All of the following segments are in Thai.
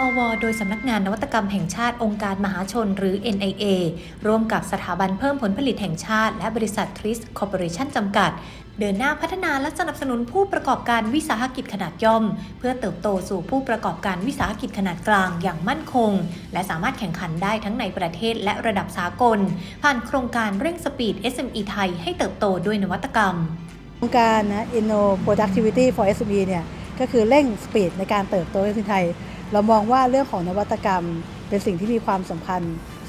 อว โดยสำนักงานนวัตกรรมแห่งชาติองค์การมหาชนหรือ NIA ร่วมกับสถาบันเพิ่มผลผลิตแห่งชาติ และบริษัททริสคอร์ปอเรชั่นจำกัด เดินหน้าพัฒนาและสนับสนุนผู้ประกอบการวิสาหกิจขนาดย่อม เพื่อเติบโตสู่ผู้ประกอบการวิสาหกิจขนาดกลางอย่างมั่นคง และสามารถแข่งขันได้ทั้งในประเทศและระดับสากล ผ่านโครงการเร่งสปีด SME ไทยให้เติบโตด้วยนวัตกรรมโครงการนะ Inno Productivity for SME เนี่ยก็คือเร่งสปีดในการเติบโตในไทย เรามองว่าเรื่องของนวัตกรรม เป็นสิ่งที่มีความสำคัญ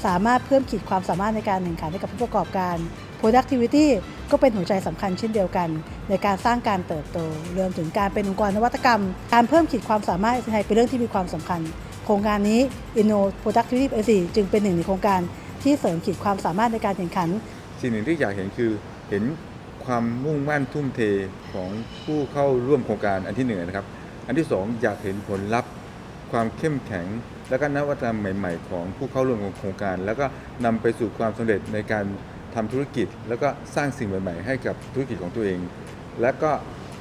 สามารถเพิ่มขีดความสามารถในการแข่งขันให้กับผู้ประกอบการ Productivity ก็เป็นหัวใจสำคัญเช่นเดียวกัน ในการสร้างการเติบโตรวมถึงการเป็นองค์กรนวัตกรรม การเพิ่มขีดความสามารถในไทยเป็นเรื่องที่มีความสำคัญ โครงการนี้ Inno Productivity for SME จึงเป็นหนึ่งในโครงการที่เสริมขีดความสามารถในการแข่งขัน สิ่งหนึ่งที่อยากเห็นคือเห็นความมุ่งมั่นทุ่มเทของผู้เข้าร่วมโครงการอันที่หนึ่งนะครับ อันที่สองอยากเห็นผลลัพธ์ ความเข้มแข็ง และก็นวัตกรรมใหม่ ๆ ของผู้เข้าร่วมโครงการ แล้วก็นำไปสู่ความสำเร็จในการทำธุรกิจ แล้วก็สร้างสิ่งใหม่ ๆ ให้กับธุรกิจของตัวเอง และก็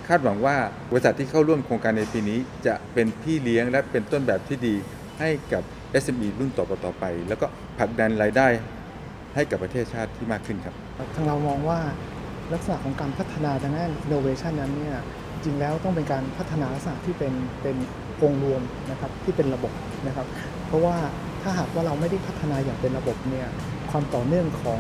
คาดหวังว่าบริษัทที่เข้าร่วมโครงการในปีนี้จะเป็นพี่เลี้ยงและเป็นต้นแบบที่ดีให้กับ SME รุ่นต่อๆไป แล้วก็ผลักดันรายได้ให้กับประเทศชาติที่มากขึ้นครับ ทางเรามองว่าลักษณะของการพัฒนาทางด้าน innovation นั้นเนี่ย จริงแล้วต้องเป็นการพัฒนาลักษณะที่เป็นเป็นองค์รวมนะครับที่เป็นระบบนะครับ เพราะว่าถ้าหากว่าเราไม่ได้พัฒนาอย่างเป็นระบบเนี่ยความต่อเนื่องของ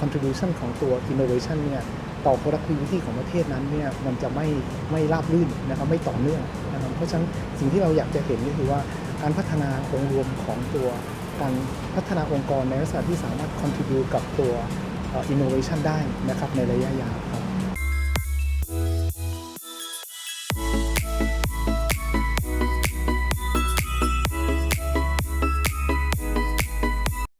contribution ของตัว innovation เนี่ยต่อ productivity ของประเทศนั้นเนี่ยมันจะไม่ไม่ราบรื่นนะครับไม่ต่อเนื่องนะครับเพราะฉะนั้นสิ่งที่เราอยากจะเห็นก็คือว่าการพัฒนาองค์รวมของตัวการพัฒนาองค์กรในลักษณะที่สามารถ contribute กับตัว innovation ได้นะครับในระยะยาว